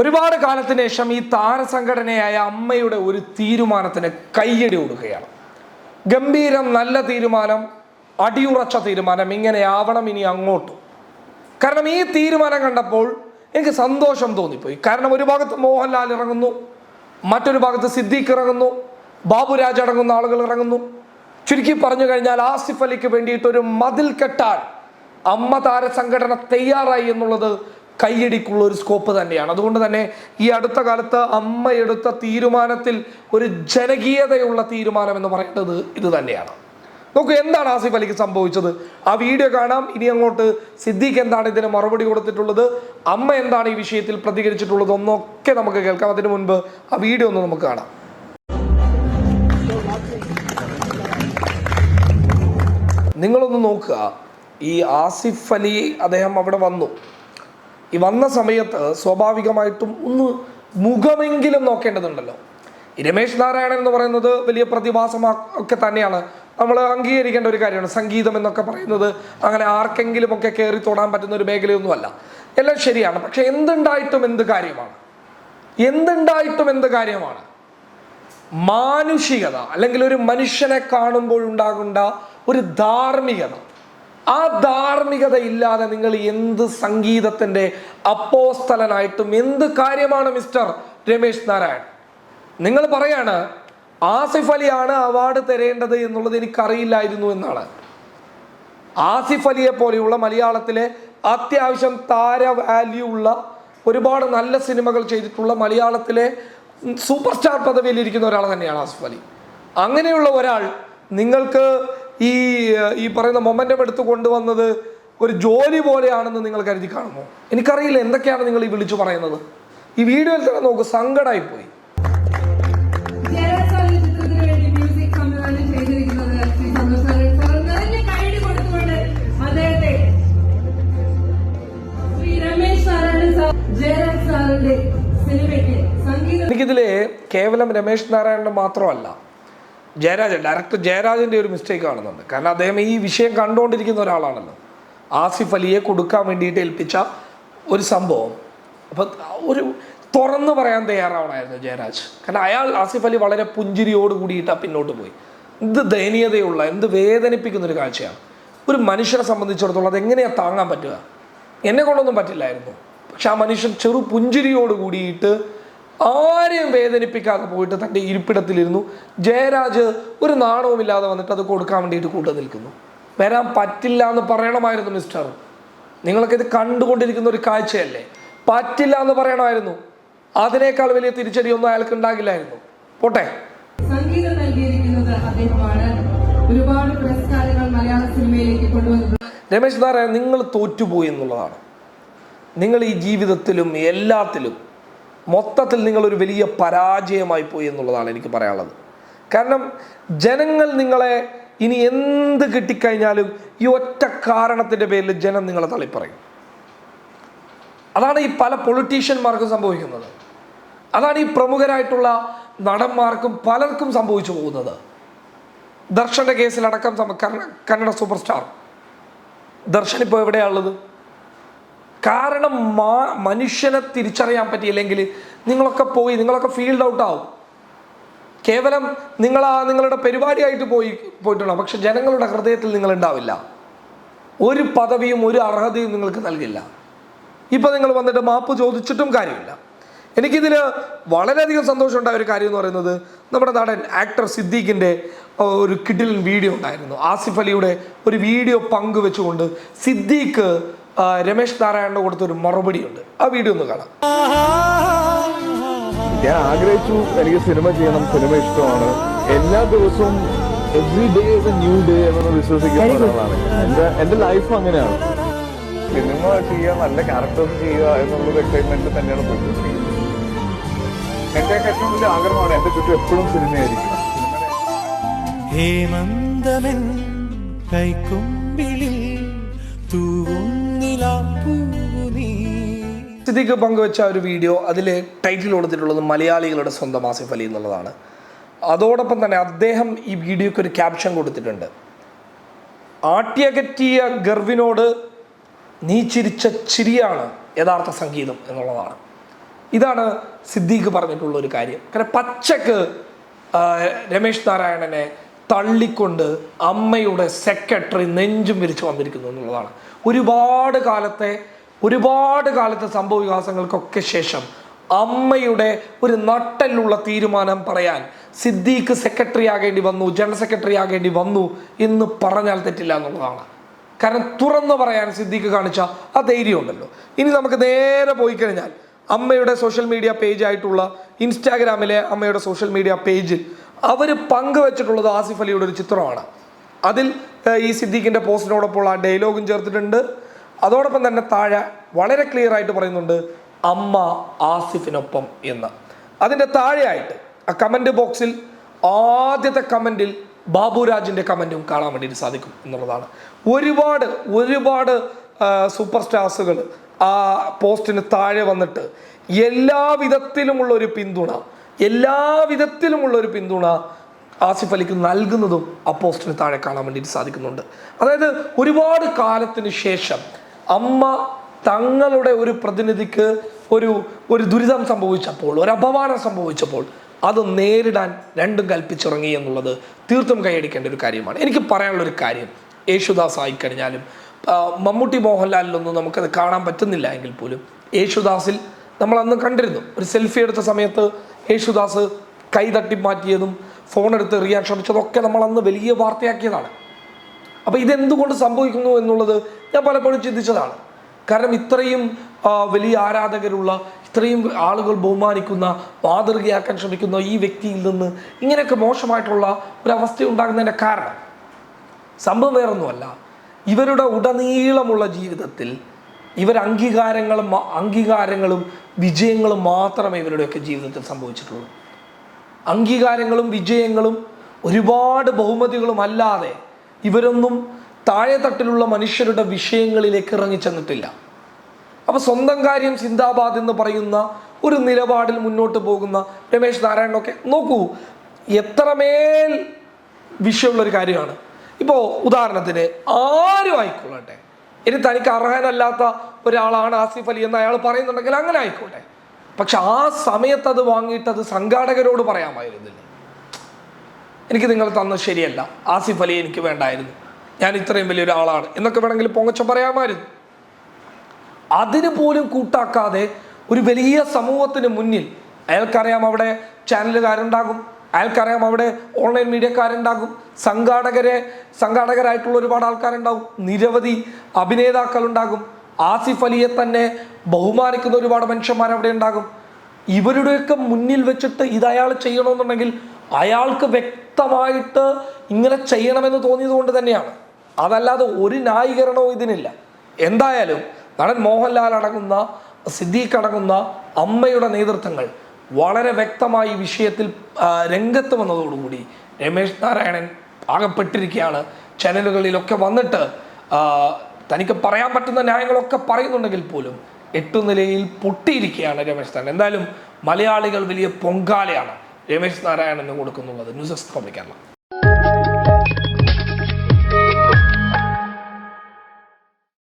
ഒരുപാട് കാലത്തിന് ശേഷം ഈ താരസംഘടനയായ അമ്മയുടെ ഒരു തീരുമാനത്തിന് കയ്യടി കൊടുക്കുകയാണ് ഗംഭീരം നല്ല തീരുമാനം അടിയുറച്ച തീരുമാനം ഇങ്ങനെ ആവണം ഇനി അങ്ങോട്ടും. കാരണം ഈ തീരുമാനം കണ്ടപ്പോൾ എനിക്ക് സന്തോഷം തോന്നിപ്പോയി. കാരണം ഒരു ഭാഗത്ത് മോഹൻലാൽ ഇറങ്ങുന്നു മറ്റൊരു ഭാഗത്ത് സിദ്ദീഖ് ഇറങ്ങുന്നു ബാബുരാജ് അടങ്ങുന്ന ആളുകൾ ഇറങ്ങുന്നു. ചുരുക്കി പറഞ്ഞു കഴിഞ്ഞാൽ ആസിഫ് അലിക്ക് വേണ്ടിയിട്ട് ഒരു മതിൽ കെട്ടാൻ അമ്മ താര സംഘടന തയ്യാറായി എന്നുള്ളത് കൈയടിക്കുള്ള ഒരു സ്കോപ്പ് തന്നെയാണ്. അതുകൊണ്ട് തന്നെ ഈ അടുത്ത കാലത്ത് അമ്മ എടുത്ത തീരുമാനത്തിൽ ഒരു ജനകീയതയുള്ള തീരുമാനം എന്ന് പറയുന്നത് ഇത് തന്നെയാണ്. നോക്കൂ എന്താണ് ആസിഫ് അലിക്ക് സംഭവിച്ചത്? ആ വീഡിയോ കാണാം. ഇനി അങ്ങോട്ട് സിദ്ദീഖ് എന്താണ് ഇതിന് മറുപടി കൊടുത്തിട്ടുള്ളത്? അമ്മ എന്താണ് ഈ വിഷയത്തിൽ പ്രതികരിച്ചിട്ടുള്ളത്? ഒന്നൊക്കെ നമുക്ക് കേൾക്കാം. അതിനു മുൻപ് ആ വീഡിയോ ഒന്ന് നമുക്ക് കാണാം. നിങ്ങളൊന്ന് നോക്കുക. ഈ ആസിഫ് അലി അദ്ദേഹം അവിടെ വന്നു. ഈ വന്ന സമയത്ത് സ്വാഭാവികമായിട്ടും ഒന്ന് മുഖമെങ്കിലും നോക്കേണ്ടതുണ്ടല്ലോ. രമേശ് നാരായണൻ എന്ന് പറയുന്നത് വലിയ പ്രതിഭാസമാ ഒക്കെ തന്നെയാണ്. നമ്മൾ അംഗീകരിക്കേണ്ട ഒരു കാര്യമാണ്. സംഗീതം എന്നൊക്കെ പറയുന്നത് അങ്ങനെ ആർക്കെങ്കിലും ഒക്കെ കയറി തൊടാൻ പറ്റുന്ന ഒരു മേഖലയൊന്നുമല്ല. എല്ലാം ശരിയാണ്. പക്ഷെ എന്തുണ്ടായിട്ടും എന്ത് കാര്യമാണ്? എന്തുണ്ടായിട്ടും എന്ത് കാര്യമാണ്? മാനുഷികത അല്ലെങ്കിൽ ഒരു മനുഷ്യനെ കാണുമ്പോൾ ഉണ്ടാകേണ്ട ഒരു ധാർമ്മികത. ആ ധാർമ്മികത ഇല്ലാതെ നിങ്ങൾ എന്ത് സംഗീതത്തിന്റെ അപ്പോസ്തലനായിട്ടും എന്ത് കാര്യമാണ് മിസ്റ്റർ രമേശ് നാരായൺ? നിങ്ങൾ പറയാണ് ആസിഫ് അലിയാണ് അവാർഡ് തരേണ്ടത് എന്നുള്ളത് എനിക്കറിയില്ലായിരുന്നു എന്നാണ്. ആസിഫ് അലിയെ പോലെയുള്ള മലയാളത്തിലെ അത്യാവശ്യം താര വാല്യൂ ഉള്ള ഒരുപാട് നല്ല സിനിമകൾ ചെയ്തിട്ടുള്ള മലയാളത്തിലെ സൂപ്പർ സ്റ്റാർ പദവിയിൽ ഇരിക്കുന്ന ഒരാൾ തന്നെയാണ് ആസിഫ് അലി. അങ്ങനെയുള്ള ഒരാൾ നിങ്ങൾക്ക് ഈ ഈ പറയുന്ന മൊമെന്റം എടുത്തു കൊണ്ടുവന്നത് ഒരു ജോലി പോലെയാണെന്ന് നിങ്ങൾ കരുതി കാണുമോ? എനിക്കറിയില്ല എന്തൊക്കെയാണ് നിങ്ങൾ ഈ വിളിച്ചു പറയുന്നത്. ഈ വീഡിയോയിൽ തന്നെ നോക്ക് സങ്കടമായി പോയി എനിക്കിതിലെ കേവലം രമേശ് നാരായണൻ മാത്രമല്ല ജയരാജൻ ഡയറക്ടർ ജയരാജന്റെ ഒരു മിസ്റ്റേക്ക് കാണുന്നുണ്ട്. കാരണം അദ്ദേഹം ഈ വിഷയം കണ്ടുകൊണ്ടിരിക്കുന്ന ഒരാളാണല്ലോ. ആസിഫ് അലിയെ കൊടുക്കാൻ വേണ്ടിയിട്ട് ഏൽപ്പിച്ച ഒരു സംഭവം. അപ്പം ഒരു തുറന്നു പറയാൻ തയ്യാറാവണമായിരുന്നു ജയരാജ്. കാരണം അയാൾ ആസിഫ് അലി വളരെ പുഞ്ചിരിയോട് കൂടിയിട്ട് പിന്നോട്ട് പോയി. എന്ത് ദയനീയതയുള്ള എന്ത് വേദനിപ്പിക്കുന്ന ഒരു കാഴ്ചയാണ്. ഒരു മനുഷ്യനെ സംബന്ധിച്ചിടത്തോളം അത് എങ്ങനെയാണ് താങ്ങാൻ പറ്റുക? എന്നെ കൊണ്ടൊന്നും പറ്റില്ലായിരുന്നു. പക്ഷെ ആ മനുഷ്യൻ ചെറു പുഞ്ചിരിയോട് കൂടിയിട്ട് ആരെയും വേദനിപ്പിക്കാതെ പോയിട്ട് തന്റെ ഇരിപ്പിടത്തിലിരുന്നു. ജയരാജ് ഒരു നാണവുമില്ലാതെ വന്നിട്ട് അത് കൊടുക്കാൻ വേണ്ടിയിട്ട് കൂട്ടു നിൽക്കുന്നു. വരാൻ പറ്റില്ല എന്ന് പറയണമായിരുന്നു മിസ്റ്റർ. നിങ്ങളൊക്കെ ഇത് കണ്ടുകൊണ്ടിരിക്കുന്ന ഒരു കാഴ്ചയല്ലേ? പറ്റില്ല എന്ന് പറയണമായിരുന്നു. അതിനേക്കാൾ വലിയ തിരിച്ചടിയൊന്നും അയാൾക്ക് ഉണ്ടാകില്ലായിരുന്നു. പോട്ടെ. സംഗീതം നൽകിയിരിക്കുന്നത് അദ്ദേഹമാണ്. ഒരുപാട് പുരസ്കാരങ്ങൾ മലയാള സിനിമയിലേക്ക് കൊണ്ടുവന്നത്. രമേശ് നാരായണൻ നിങ്ങൾ തോറ്റുപോയി എന്നുള്ളതാണ്. നിങ്ങൾ ഈ ജീവിതത്തിലും എല്ലാത്തിലും മൊത്തത്തിൽ നിങ്ങളൊരു വലിയ പരാജയമായി പോയി എന്നുള്ളതാണ് എനിക്ക് പറയാനുള്ളത്. കാരണം ജനങ്ങൾ നിങ്ങളെ ഇനി എന്ത് കിട്ടിക്കഴിഞ്ഞാലും ഈ ഒറ്റ കാരണത്തിന്റെ പേരിൽ ജനം നിങ്ങളെ തള്ളിപ്പറയും. അതാണ് ഈ പല പൊളിറ്റീഷ്യന്മാർക്കും സംഭവിക്കുന്നത്. അതാണ് ഈ പ്രമുഖരായിട്ടുള്ള നടന്മാർക്കും പലർക്കും സംഭവിച്ചു പോകുന്നത്. ദർശന്റെ കേസിലടക്കം കന്നഡ സൂപ്പർ സ്റ്റാർ. ദർശൻ ഇപ്പോൾ എവിടെയാണുള്ളത് കാരണം മാ മനുഷ്യനെ തിരിച്ചറിയാൻ പറ്റിയില്ലെങ്കിൽ നിങ്ങളൊക്കെ പോയി നിങ്ങളൊക്കെ ഫീൽഡ് ഔട്ട് ആവും. കേവലം നിങ്ങൾ ആ നിങ്ങളുടെ പരിപാടിയായിട്ട് പോയി പോയിട്ടുണ്ടാവും പക്ഷെ ജനങ്ങളുടെ ഹൃദയത്തിൽ നിങ്ങൾ ഉണ്ടാവില്ല. ഒരു പദവിയും ഒരു അർഹതയും നിങ്ങൾക്ക് നൽകില്ല. ഇപ്പം നിങ്ങൾ വന്നിട്ട് മാപ്പ് ചോദിച്ചിട്ടും കാര്യമില്ല. എനിക്കിതിൽ വളരെയധികം സന്തോഷമുണ്ടായ ഒരു കാര്യം എന്ന് പറയുന്നത് നമ്മുടെ നടൻ ആക്ടർ സിദ്ദീഖിന്റെ ഒരു കിഡിലിൻ വീഡിയോ ഉണ്ടായിരുന്നു. ആസിഫ് അലിയുടെ ഒരു വീഡിയോ പങ്കുവെച്ചുകൊണ്ട് സിദ്ദീഖ് രമേശ് നാരായണന്റെ കൊടുത്തൊരു മറുപടിയുണ്ട്. ആ വീഡിയോ ഒന്ന് കാണാം. ഞാൻ ആഗ്രഹിച്ചു എനിക്ക് സിനിമ ചെയ്യണം സിനിമ ഇഷ്ടമാണ്. എല്ലാ ദിവസവും every day is a new day എന്ന് വിശ്വസിക്കുന്ന ഒരാളാണ് എന്റെ എന്റെ ലൈഫ് അങ്ങനെയാണ്. സിനിമ ചെയ്യുക നല്ല ക്യാരക്ടേഴ്സ് ചെയ്യുക എന്നുള്ളത് എക്സൈറ്റ്മെന്റ് തന്നെയാണ് പോയിക്കൊണ്ടിരിക്കുന്നത് എന്റെ ഏറ്റവും വലിയ ആഗ്രഹമാണ് എന്റെ ചുറ്റും എപ്പോഴും സിനിമയായിരിക്കും ഹേമന്തമൻ കൈക്കൊമ്പിളിൽ തൂവും സിദ്ദീഖ് പങ്കുവെച്ച ഒരു വീഡിയോ അതിൽ ടൈറ്റിൽ കൊടുത്തിട്ടുള്ളത് മലയാളികളുടെ സ്വന്തം ആസിഫ് അലി എന്നുള്ളതാണ്. അതോടൊപ്പം തന്നെ അദ്ദേഹം ഈ വീഡിയോയ്ക്ക് ഒരു ക്യാപ്ഷൻ കൊടുത്തിട്ടുണ്ട്. ആട്ടിയകറ്റിയ ഗർവിനോട് നീ ചിരിച്ച ചിരിയാണ് യഥാർത്ഥ സംഗീതം എന്നുള്ളതാണ്. ഇതാണ് സിദ്ദീഖ് പറഞ്ഞിട്ടുള്ള ഒരു കാര്യം. കാരണം പച്ചക്ക് രമേശ് നാരായണനെ തള്ളിക്കൊണ്ട് അമ്മയുടെ സെക്രട്ടറി നെഞ്ചും വിരിച്ചു വന്നിരിക്കുന്നു എന്നുള്ളതാണ്. ഒരുപാട് കാലത്തെ ഒരുപാട് കാലത്തെ സംഭവ വികാസങ്ങൾക്കൊക്കെ ശേഷം അമ്മയുടെ ഒരു നട്ടലുള്ള തീരുമാനം പറയാൻ സിദ്ദീഖ് സെക്രട്ടറി ആകേണ്ടി വന്നു ജനറൽ സെക്രട്ടറി ആകേണ്ടി വന്നു എന്ന് പറഞ്ഞാൽ തെറ്റില്ല എന്നുള്ളതാണ്. കാരണം തുറന്നു പറയാൻ സിദ്ദീഖ് കാണിച്ച ആ ധൈര്യം ഉണ്ടല്ലോ. ഇനി നമുക്ക് നേരെ പോയി കഴിഞ്ഞാൽ അമ്മയുടെ സോഷ്യൽ മീഡിയ പേജ് ആയിട്ടുള്ള ഇൻസ്റ്റാഗ്രാമിലെ അമ്മയുടെ സോഷ്യൽ മീഡിയ പേജിൽ അവർ പങ്കുവച്ചിട്ടുള്ളത് ആസിഫ് അലിയുടെ ഒരു ചിത്രമാണ്. അതിൽ ഈ സിദ്ദീഖിന്റെ പോസ്റ്റിനോടൊപ്പം ആ ഡയലോഗും ചേർത്തിട്ടുണ്ട്. അതോടൊപ്പം തന്നെ താഴെ വളരെ ക്ലിയർ ആയിട്ട് പറയുന്നുണ്ട് അമ്മ ആസിഫിനൊപ്പം എന്ന്. അതിന്റെ താഴെയായിട്ട് ആ കമന്റ് ബോക്സിൽ ആദ്യത്തെ കമന്റിൽ ബാബുരാജിന്റെ കമന്റും കാണാൻ വേണ്ടിയിട്ട് സാധിക്കും എന്നുള്ളതാണ്. ഒരുപാട് ഒരുപാട് സൂപ്പർ സ്റ്റാർസുകൾ ആ പോസ്റ്റിന് താഴെ വന്നിട്ട് എല്ലാ വിധത്തിലുമുള്ള ഒരു പിന്തുണ എല്ലാ വിധത്തിലുമുള്ള ഒരു പിന്തുണ ആസിഫ് അലിക്ക് നൽകുന്നതും ആ പോസ്റ്റിന് താഴെ കാണാൻ വേണ്ടിയിട്ട് സാധിക്കുന്നുണ്ട്. അതായത് ഒരുപാട് കാലത്തിന് ശേഷം അമ്മ തങ്ങളുടെ ഒരു പ്രതിനിധിക്ക് ഒരു ഒരു ദുരിതം സംഭവിച്ചപ്പോൾ ഒരു അപമാനം സംഭവിച്ചപ്പോൾ അത് നേരിടാൻ രണ്ടും കൽപ്പിച്ചിറങ്ങി എന്നുള്ളത് തീർത്തും കൈയടിക്കേണ്ട ഒരു കാര്യമാണ്. എനിക്ക് പറയാനുള്ള ഒരു കാര്യം യേശുദാസ് ആയിക്കഴിഞ്ഞാലും മമ്മൂട്ടി മോഹൻലാലിലൊന്നും നമുക്കത് കാണാൻ പറ്റുന്നില്ല എങ്കിൽ പോലും യേശുദാസിൽ നമ്മൾ അന്ന് കണ്ടിരുന്നു. ഒരു സെൽഫി എടുത്ത സമയത്ത് യേശുദാസ് കൈ തട്ടി മാറ്റിയതും ഫോൺ എടുത്ത് എറിയാൻ ശ്രമിച്ചതൊക്കെ നമ്മൾ അന്ന് വലിയ വാർത്തയാക്കിയതാണ്. അപ്പോൾ ഇതെന്തുകൊണ്ട് സംഭവിക്കുന്നു എന്നുള്ളത് ഞാൻ പലപ്പോഴും ചിന്തിച്ചതാണ്. കാരണം ഇത്രയും വലിയ ആരാധകരുള്ള ഇത്രയും ആളുകൾ ബഹുമാനിക്കുന്ന മാതൃകയാക്കാൻ ശ്രമിക്കുന്ന ഈ വ്യക്തിയിൽ നിന്ന് ഇങ്ങനെയൊക്കെ മോശമായിട്ടുള്ള ഒരവസ്ഥ ഉണ്ടാകുന്നതിന്റെ കാരണം സംഭവം വേറൊന്നുമല്ല. ഇവരുടെ ഉടനീളമുള്ള ജീവിതത്തിൽ ഇവർ അംഗീകാരങ്ങളും അംഗീകാരങ്ങളും വിജയങ്ങളും മാത്രമേ ഇവരുടെയൊക്കെ ജീവിതത്തിൽ സംഭവിച്ചിട്ടുള്ളൂ. അംഗീകാരങ്ങളും വിജയങ്ങളും ഒരുപാട് ബഹുമതികളും അല്ലാതെ ഇവരൊന്നും താഴെ തട്ടിലുള്ള മനുഷ്യരുടെ വിഷയങ്ങളിലേക്ക് ഇറങ്ങിച്ചെന്നിട്ടില്ല അപ്പൊ സ്വന്തം കാര്യം സിന്ദാബാദ് എന്ന് പറയുന്ന ഒരു നിലപാടിൽ മുന്നോട്ട് പോകുന്ന രമേശ് നാരായണനൊക്കെ നോക്കൂ എത്രമേൽ വിഷയമുള്ളൊരു കാര്യമാണ്. ഇപ്പോൾ ഉദാഹരണത്തിന് ആരും ആയിക്കൊള്ളട്ടെ. ഇനി തനിക്ക് അർഹനല്ലാത്ത ഒരാളാണ് ആസിഫ് അലി എന്ന് അയാൾ പറയുന്നുണ്ടെങ്കിൽ അങ്ങനെ ആയിക്കോട്ടെ. പക്ഷെ ആ സമയത്ത് അത് വാങ്ങിയിട്ട് അത് സംഘാടകരോട് പറയാമായിരുന്നില്ല എനിക്ക് നിങ്ങൾ തന്ന ശരിയല്ല. ആസിഫ് അലി എനിക്ക് വേണ്ടായിരുന്നു. ഞാൻ ഇത്രയും വലിയ ഒരാളാണ് എന്നൊക്കെ വേണമെങ്കിൽ പൊങ്ങച്ച പറയാമായിരുന്നു. അതിന് പോലും കൂട്ടാക്കാതെ ഒരു വലിയ സമൂഹത്തിന് മുന്നിൽ അയാൾക്കറിയാം അവിടെ ചാനലുകാരുണ്ടാകും. അയാൾക്കറിയാം അവിടെ ഓൺലൈൻ മീഡിയക്കാരുണ്ടാകും. സംഘാടകരെ സംഘാടകരായിട്ടുള്ള ഒരുപാട് ആൾക്കാരുണ്ടാകും. നിരവധി അഭിനേതാക്കളുണ്ടാകും. ആസിഫ് അലിയെ തന്നെ ബഹുമാനിക്കുന്ന ഒരുപാട് മനുഷ്യന്മാർ അവിടെ ഉണ്ടാകും. ഇവരുടെയൊക്കെ മുന്നിൽ വെച്ചിട്ട് ഇത് അയാൾ ചെയ്യണമെന്നുണ്ടെങ്കിൽ അയാൾക്ക് വ്യക്തമായിട്ട് ഇങ്ങനെ ചെയ്യണമെന്ന് തോന്നിയത് കൊണ്ട് തന്നെയാണ്. അതല്ലാതെ ഒരു ന്യായീകരണവും ഇതിനില്ല. എന്തായാലും നടൻ മോഹൻലാൽ അടങ്ങുന്ന സിദ്ദീഖ് അടങ്ങുന്ന അമ്മയുടെ നേതൃത്വങ്ങൾ വളരെ വ്യക്തമായി വിഷയത്തിൽ രംഗത്ത് വന്നതോടുകൂടി രമേശ് നാരായണൻ ആകപ്പെട്ടിരിക്കുകയാണ് ചാനലുകളിലൊക്കെ വന്നിട്ട് തനിക്ക് പറയാൻ പറ്റുന്ന ന്യായങ്ങളൊക്കെ പറയുന്നുണ്ടെങ്കിൽ പോലും എട്ടു നിലയിൽ പൊട്ടിയിരിക്കുകയാണ് രമേശ് നാരായണൻ. എന്തായാലും മലയാളികൾ വലിയ പൊങ്കാലയാണ്. രമേശ് നാരായണന് കൊടുക്കുന്നുള്ളത് ന്യൂസ് ഡെസ്ക് പബ്ലിക്